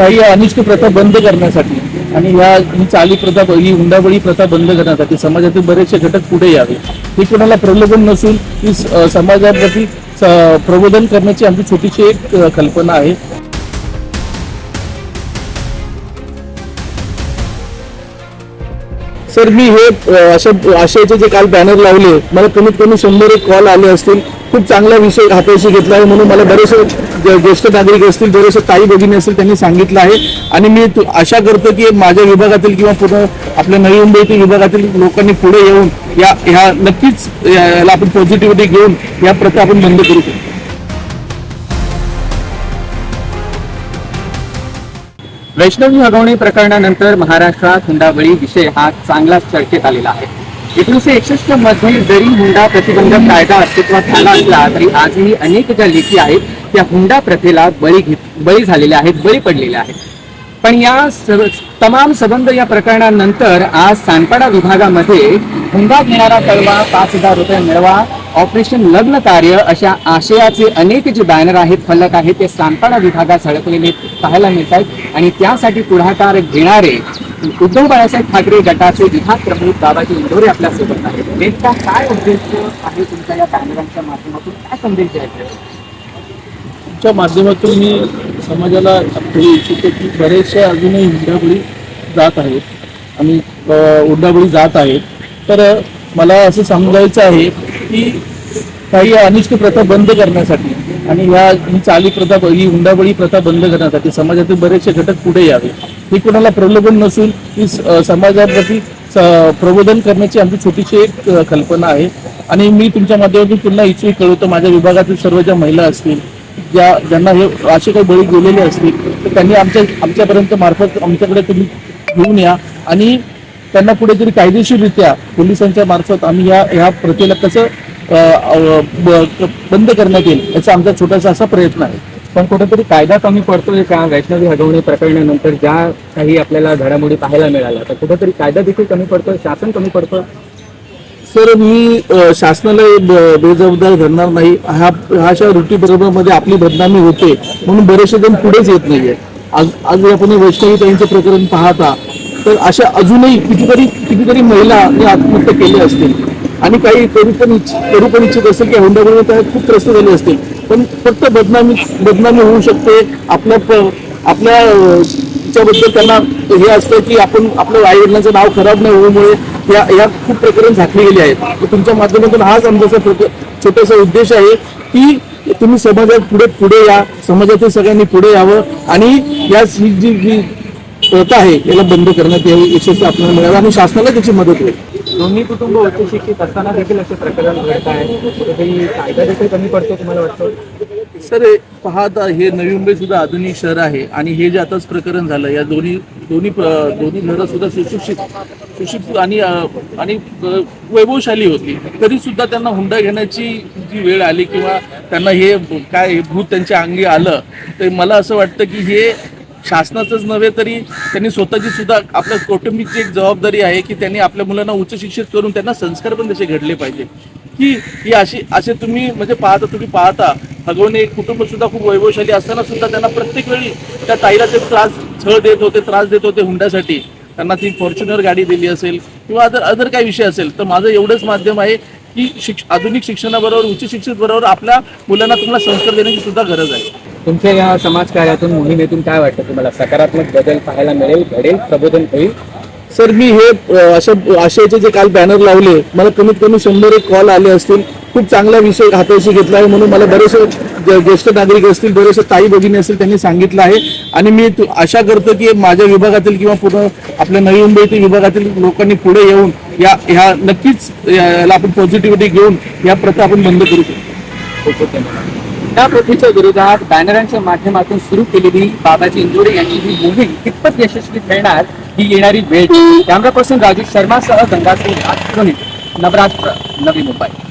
काही अनिष्ट प्रथा बंद करण्यासाठी आणि ह्या ही चाली प्रथा ही हुंडाबळी प्रथा बंद करण्यासाठी समाजातील बरेचसे घटक पुढे यावे. हे कोणाला प्रलोभन नसून ही समाजाप्रती प्रबोधन करण्याची आमची छोटीशी एक कल्पना आहे. सर मी हे अशा आशयाचे जे काल बॅनर लावले मला कमीत कमी शंभर एक कॉल आले असतील. खूप चांगला विषय हाताशी घेतला आहे म्हणून मला बरेचसे ज्येष्ठ नागरिक असतील बरेचसे ताई भगिनी असतील त्यांनी सांगितलं आहे. आणि मी आशा करतो की माझ्या विभागातील किंवा पूर्ण आपल्या नवी मुंबईतील विभागातील लोकांनी पुढे येऊन या ह्या नक्कीच याला आपण पॉझिटिव्हिटी घेऊन या प्रथा आपण बंद करू शकतो. वैष्णवी हगवणी प्रकरणानंतर महाराष्ट्रात हुंडाबळी विषय हा चांगलाच चर्चेत आलेला आहे. एकोणीसशे एकसष्टमध्ये जरी हुंडा प्रतिबंधक कायदा अस्तित्वात आला असला तरी आजही अनेक ज्या लेखी आहेत त्या हुंडा प्रथेला बळी घेत बळी झालेल्या आहेत बळी पडलेल्या आहेत. पण या सर्व तमाम संबंध या प्रकरणानंतर आज सानपाडा विभागामध्ये हुंडा घेणारा कळवा पाच हजार रुपये मिळवा ऑपरेशन लग्न कार्य अशा आशयाचे अनेक जे बॅनर आहेत फलक आहेत ते सांताना विभागात झळकलेले पाहायला मिळत आहेत आणि त्यासाठी पुढाकार घेणारे उद्धव बाळासाहेब ठाकरे गटाचे विभाग प्रमुख बाबाजी इंदोरे आपल्यासोबत आहेत. नेमका काय उद्देश आहे तुमच्या या बॅनरांच्या माध्यमातून? काय संदेश द्यायचा तुमच्या माध्यमातून मी समाजाला कळू इच्छितो की बरेचसे अजूनही हुंडाबळी जात आहेत. आणि हुंडाबळी जात आहेत. तर मला असं समजायचं आहे की काही अनिष्ट प्रथा बंद करण्यासाठी आणि ह्या ही चाली प्रथा ही हुंडाबळी प्रथा बंद करण्यासाठी समाजातील बरेचसे घटक पुढे यावे. ही कोणाला प्रलोभन नसून ही स- समाजाप्रती स- प्रबोधन करण्याची आमची छोटीशी एक कल्पना आहे. आणि मी तुमच्या माध्यमातून पुन्हा इच्छित कळवतो माझ्या विभागातील सर्व ज्या महिला असतील ज्या ज्यांना हे असे काही बळी गेलेले असतील तर त्यांनी आमच्या आमच्यापर्यंत मार्फत आमच्याकडे तुम्ही घेऊन या. आणि त्यांना कुठेतरी कायदेशीररित्या पोलिसांच्या मार्फत आम्ही या ह्या प्रथेला कसं बंद करण्यात येईल याचा आमचा छोटासा असा प्रयत्न आहे. पण कुठेतरी कायदा कमी पडतोय का? वैष्णवी हगवणी प्रकरणानंतर ज्या काही आपल्याला घडामोडी पाहायला मिळाल्या तर कुठेतरी कायदा देखील कमी पडतोय? शासन कमी पडतोय? सर मी शासनाला बेजबाबदार धरणार नाही. हा अशा रुटी मध्ये आपली बदनामी होते म्हणून बरेचसे जण पुढेच येत नाहीये. आज आज आपण हे वैष्णवीताईंचं प्रकरण पाहता तर अशा अजूनही कितीतरी कितीतरी महिला आत्महत्या केल्या असतील. आणि काही तरी पण इच्छ तरी पण इच्छित असेल की हुंडाबरोबर त्या खूप त्रस्त झाले असतील. पण फक्त बदनामी बदनामी होऊ शकते. आपल्या प- आपल्या त्याच्याबद्दल त्यांना हे असतं की आपण आपल्या आई वडिलांचं नाव खराब नाही होऊमुळे या या खूप प्रकरण झाकली गेली आहेत. तुमच्या माध्यमातून हाच आमचा छोटासा उद्देश आहे की तुम्ही समाजात पुढे पुढे या. समाजातील सगळ्यांनी पुढे यावं. आणि या ही जी जी प्रथा आहे याला बंद करण्यात यावी यशस्वी आपल्याला मिळावं. आणि शासनाला त्याची मदत होईल. दोन्ही कुटुंब उच्च शिक्षित असताना देखील असे प्रकरण घडत आहे. कायदा देखील कमी पडतो तुम्हाला वाटतं? सर हे पाहता हे नवी मुंबई सुद्धा आधुनिक शहर आहे आणि हे जे आताच प्रकरण झालं या दोन्ही दोन्ही दोन्ही घरं सुद्धा सुशिक्षित सुशिक्षित आणि आणि वैभवशाली होती. तरी सुद्धा त्यांना हुंडा घेण्याची जी वेळ आली किंवा त्यांना हे काय भूत त्यांच्या अंगी आलं तर मला असं वाटतं की हे शासनाचंच नव्हे तरी त्यांनी स्वतःची सुद्धा आपल्या कौटुंबिकची एक जबाबदारी आहे की त्यांनी आपल्या मुलांना उच्च शिक्षित करून त्यांना संस्कार पण तसे घडले पाहिजे. की ही अशी असे तुम्ही म्हणजे पाहता तुम्ही पाहता हगवणे एक कुटुंब सुद्धा खूप वैभवशाली असताना सुद्धा त्यांना प्रत्येक वेळी त्या ताईला ते त्रास छळ देत होते त्रास देत होते हुंड्यासाठी. त्यांना ती फॉर्च्युनर गाडी दिली असेल किंवा अदर अदर काही विषय असेल तर माझं एवढंच माध्यम आहे की शिक्ष आधुनिक शिक्षणाबरोबर उच्च शिक्षित बरोबर आपल्या मुलांना तुम्हाला संस्कार देण्याची सुद्धा गरज आहे. तुमच्या या समाजकार्यातून मोहिमेतून काय वाटतं तुम्हाला? सकारात्मक बदल पाहायला मिळेल घडेल प्रबोधन होईल? सर मी हे अशा आशयाचे जे काल बॅनर लावले मला कमीत कमी शंभर एक कॉल आले असतील. खूप चांगला विषय हाताशी घेतला आहे म्हणून मला बरेचसे ज्येष्ठ नागरिक असतील बरेचसे ताई भगिनी असतील त्यांनी सांगितलं आहे. आणि मी आशा करतो की माझ्या विभागातील किंवा पूर्ण आपल्या नवी मुंबईतील विभागातील लोकांनी पुढे येऊन या ह्या नक्कीच याला आपण पॉझिटिव्हिटी घेऊन या प्रथा आपण बंद करू शकतो त्या प्रथेच्या विरोधात बॅनरांच्या माध्यमातून सुरू केलेली बाबाजी इंदोरे यांची ही मोहीम कितपत यशस्वी ठरणार ही येणारी वेळ. कॅमेरा राजू शर्मासह गंगासिंग नवरात्र नवी मुंबई.